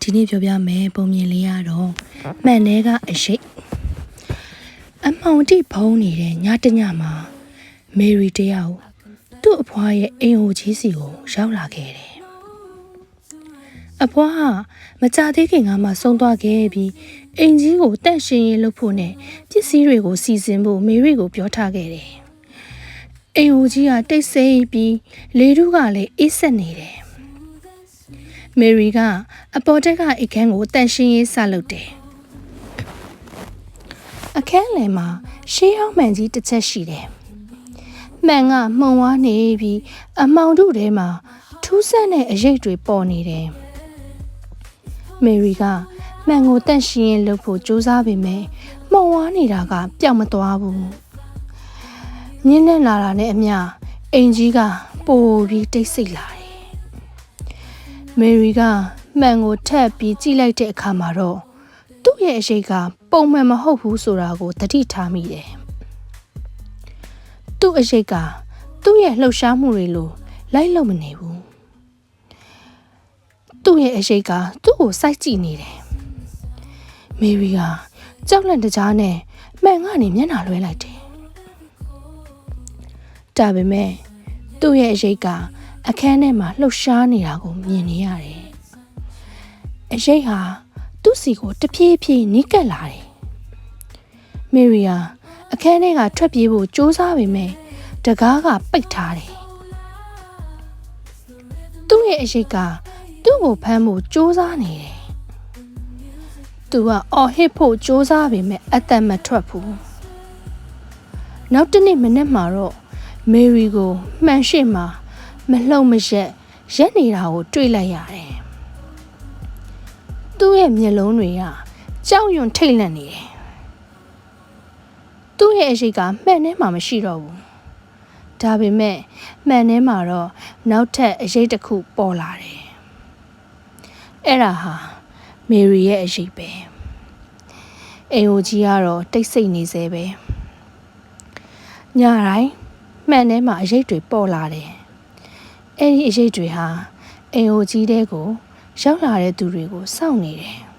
ဒီနေ့ပြောပြမယ်ပုံမြင်လေးရတော့မှန်တဲ့ကအရှိတ်အမောင်တိဖုံးနေတဲ့ညတညမှာမေရီတယောက်သူ့အဖွားရဲ့အိမ်ဟိုကြီးစီကိုရောက်လာခဲ့တယ်အဖွားကမကြသေးခင်ကမှဆုံးသွားခဲ့ပြီးအိမ်ကြီးကိုတန့်ရှင်းရေးလုပ်ဖို့နဲ့ပစ္စည်းတွေကိုစီစဉ်ဖို့မေရီကိုပြောထားခဲ့တယ်အိမ်ဟိုကြီးကတိတ်ဆိတ်ပြီးလေထုကလည်းအေးဆက်နေတယ် မေရီကအပေါ်တက်ကအိတ်ခမ်းကိုတန့်ရှင်းရေးစလုပ်တယ်အခန်းလယ်မှာရှေးဟောင်းမှန်ကြီးတစ်ချက်ရှိတယ်မှန်ကမှုံဝါးနေပြီးအမောင်တို့ထဲမှာထူးဆန်းတဲ့အရိပ်တွေပေါ်နေတယ်မေရီကမှန်ကိုတန့်ရှင်းရေးလုပ်ဖို့ကြိုးစားပေမဲ့မှုံဝါးနေတာကပျောက်မသွားဘူးမြင်းနဲ့လာတာနဲ့အမျှအိမ်ကြီးကပိုပြီးတိတ်ဆိတ်လာတယ်။ မေရီကမှန်ကိုထပ်ပြီးကြည့်လိုက်တဲ့အခါမှာတော့သူ့ရဲ့အရှိတ်ကပုံမှန်မဟုတ်ဘူးဆိုတာကိုသတိထားမိတယ်။သူ့အရှိတ်ကသူ့ရဲ့လှုပ်ရှားမှုတွေလိုလိုက်လို့မနေဘူး။သူ့ရဲ့အရှိတ်ကသူ့ကိုစိုက်ကြည့်နေတယ်။မေရီကကြောက်လန့်တကြားနဲ့မှန်ကနေမျက်နှာလွှဲလိုက်တယ်ဒါပေမဲ့သူ့ရဲ့အရေးက အခန်းထဲမှာလှုပ်ရှားနေတာကိုမြင်နေရတယ်။အရေးဟာသူ့စီကိုတဖြည်းဖြည်းနီးကပ်လာတယ်။မေရီယာအခန်းထဲကထွက်ပြေးဖို့ကြိုးစားပေမဲ့တကားကပိတ်ထားတယ်။သူ့ရဲ့အရေးကသူ့ကိုဖမ်းဖို့ကြိုးစားနေတယ်။သူကအော်ဟစ်ဖို့ကြိုးစားပေမဲ့အသက်မထွက်ဘူး။နောက်တစ်နေ့မနေ့မှာတော့မေရီကိုမှန်ရှိမှ မလှုပ်မရက်ရက်နေတာကိုတွေ့လိုက်ရတယ်။သူ့ရဲ့မျက်လုံးတွေကကြောက်ရွံ့ထိတ်လန့်နေတယ်။သူ့ရဲ့အရှိတ်ကမှန်ထဲမှာမရှိတော့ဘူး။ဒါပေမဲ့မှန်ထဲမှာတော့နောက်ထပ်အရေးတစ်ခုပေါ်လာတယ်။အဲ့ဒါဟာမေရီရဲ့အရှိတ်ပဲ။အိမ်ဟိုကြီးကတော့တိတ်ဆိတ်နေသေးပဲ။ညတိုင်းမှန်ထဲမှာအရေးတွေပေါ်လာတယ်။ အဲ့ဒီအရေးတွေဟာအိမ်ဟိုကြီးတဲ့ကိုရောက်လာတဲ့သူတွေကိုစောင့်နေတယ်